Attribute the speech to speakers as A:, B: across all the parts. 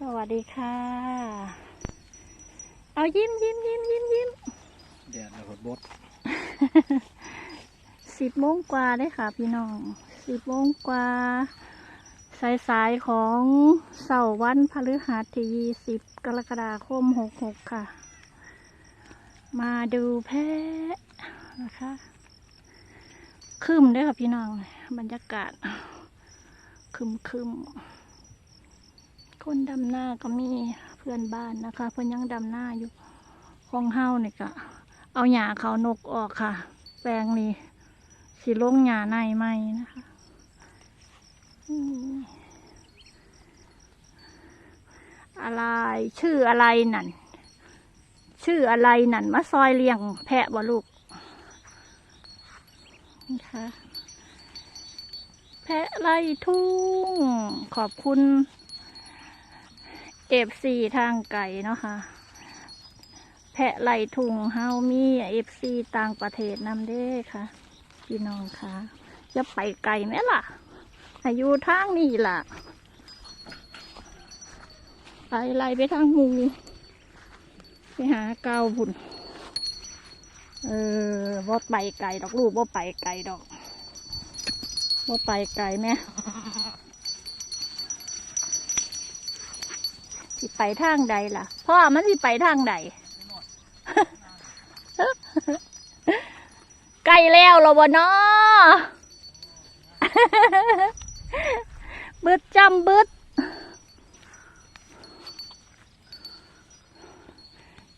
A: สวัสดีค่ะ เอายิ้มยิ้มยิ้มยิ้มยิ้ม
B: แดดแล้วก็บด
A: สิบโมงกว่าได้ค่ะ พี่น้องสิบโมงกว่าสายสายๆของเสาร์วันพฤหัสที่ยี่สิบกรกฎาคมหกหกค่ะ มาดูแพะนะคะคืมเด้วยค่ะพี่น้องบรรยากาศคืมคืมๆ คนดำหน้าก็มีเพื่อนบ้านนะคะ เพื่อนยังดำหน้าอยู่ห้องเฮาเนี่ยก็เอาหญ้าเขานกออกค่ะ แปลงนี้สีลงหญ้าในไหมนะคะอะไรชื่ออะไรนั่น ชื่ออะไรนั่นมาซอยเลี้ยงแพะบ่ลูกนี่ค่ะแพะไล่ทุ่งขอบคุณ เอฟซีทางไก่เนาะค่ะ แพะไหล่ทุ่งเฮามีเอฟซีต่างประเทศนำเด้ค่ะ พี่น้องค่ะจะไปไกลไหมล่ะ อายุทางนี่ล่ะ ไปไล่ไปทางมูไปหาเกาบุญเออบ่ไปไกลดอกลูกบ่ไปไกลดอกบ่ไปไกลแม่ สิไปทางใดล่ะพ่อมันสิไปทางใดไกลแล้วเรอวะเนาะบึดจำบึด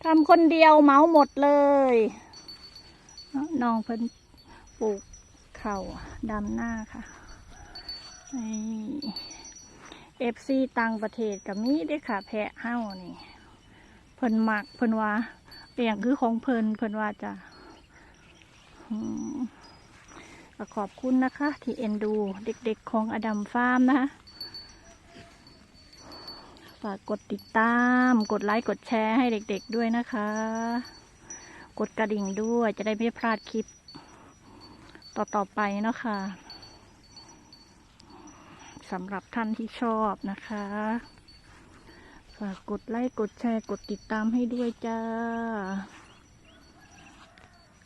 A: ทำคนเดียวเมาหมดเลยน้องเพิ่นปลูกเข่าดำหน้าค่ะ เอฟซีต่างประเทศกับมีได้ค่ะ แพะเฮ้านี่เพิ่นมักเพิ่นว่าเปียงคือของเพิ่นเพิ่นว่าจะอขอบคุณนะคะ ที่เอ็นดูเด็กๆของอดัมฟาร์มนะคะฝากกดติดตาม กดไลค์กดแชร์ให้เด็กๆด้วยนะคะ กดกระดิ่งด้วยจะได้ไม่พลาดคลิป ต่อๆไปเนาะคะ สำหรับท่านที่ชอบนะคะ ฝากกดไลค์กดแชร์กดติดตามให้ด้วยจ้า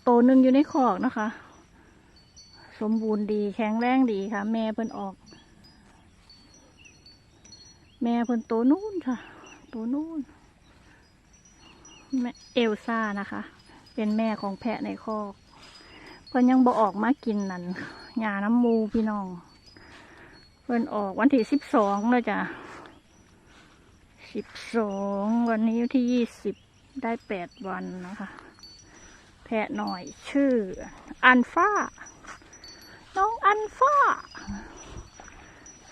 A: โตหนึ่งอยู่ในขอกนะคะ สมบูรณ์ดีแข็งแรงดีค่ะ แม่เพิ่นออก แม่เพิ่นโตนู่นค่ะ โตนู่นเอลซ่านะคะ เป็นแม่ของแพะในคอก เพิ่นยังบ่ออกมากินนั่นหญ้าน้ำมูพี่น้อง พิ่นออกวันที่สิบสองเลยจ้ะสิบสองวันนี้ที่ยี่สิบได้แปดวันนะคะ แพะหน่อยชื่อ อันฟ้า น้องอันฟ้า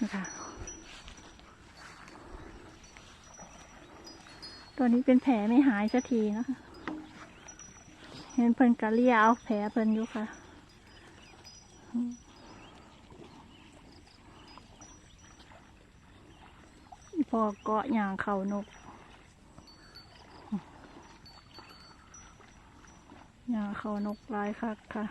A: นะคะตัวนี้เป็นแผลไม่หายสักทีนะคะ เห็นเพิ่นกะเลียเอาแผลเพิ่นอยู่ค่ะ พอเกาะยางเขานกยางเขานกลายคักค่ะ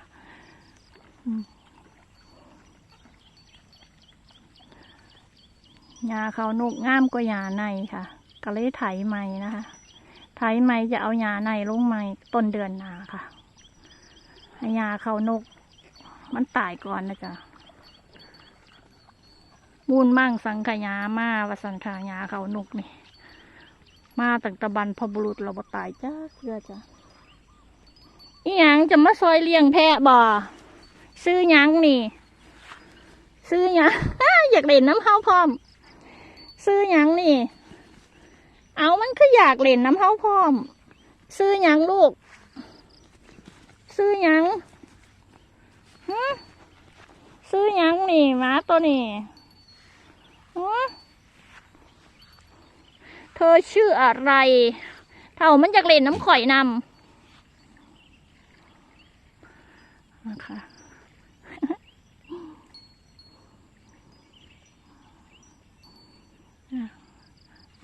A: ยาเขานกงามกว่าหยาในค่ะ ก็เลยไถใหม่นะคะ ไถใหม่จะเอาหญ้าในลงใหม่ต้นเดือนหนาค่ะให้หญ้าเขานก มันตายก่อนนะจ๊ะ มูลมั่งสังขยามาวสันขยาเขานุกนี่ มาตั้งตะบันพบุรุษเราบตายจ้าเพื่อจ้ะอีหยังจะมาซอยเลี้ยงแพะบ่ซื้อหยังนี่ ซื้อหยังอยากเล่นน้ำเฮาพร้อม ซื้อหยังนี่ เอามันคืออยากเล่นน้ำเฮาพร้อม ซื้อหยังลูก ซื้อหยังฮะซื้อหยังนี่หมาตัวนี้ฮะ เธอชื่ออะไร เท่ามันอยากเล่นน้ำข่อยนำนะคะ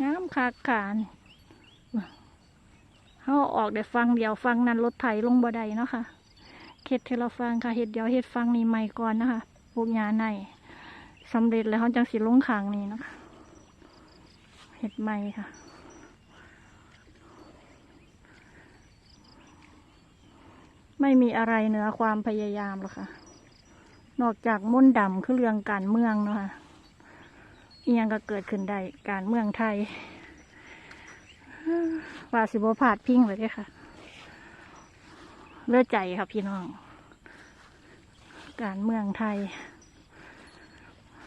A: น้ำคาคานเขาออกเดี๋ยวฟังเดี๋ยวฟังนั้นรถไถลงบ่ได้เนาะค่ะเฮ็ดเทเราฟังค่ะเฮ็ดเดียวเฮ็ดฟังนี่ใหม่ก่อนนะคะปลูกหญ้าในสำเร็จแล้วเขาจังสิลงขางนี่นะคะ ห็ดใหม่ค่ะ ไม่มีอะไรเหนือความพยายามหรอกค่ะ นอกจากมุ่นดำคือเรื่องการเมืองเนาะค่ะเอียงก็เกิดขึ้นได้การเมืองไทย ว่าสิบพาดพิงเลยด้อค่ะ เลือดใจครับพี่น้อง การเมืองไทย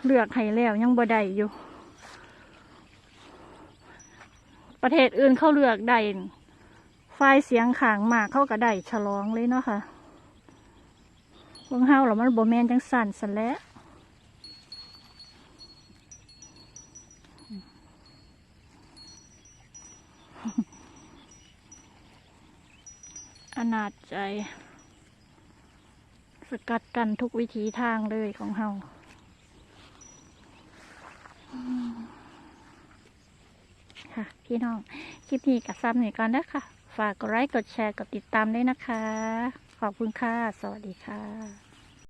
A: เลือกให้แล้วยังบ่ได้อยู่ ประเทศอื่นเขาเลือกได้ฝ่ายเสียงขางมากเขาก็ได้ฉลองเลยเนาะค่ะเบิ่งเฮาแล้วมันบ่แมนจังสั่นสันแล้วอนาจใจ สกัดกันทุกวิถีทางเลยของเฮาอืม ค่ะ พี่น้อง คลิปนี้กับซ้ำหน่อยก่อนนะคะฝากกดไลค์กดแชร์กดติดตามด้วยนะคะ ขอบคุณค่ะ สวัสดีค่ะ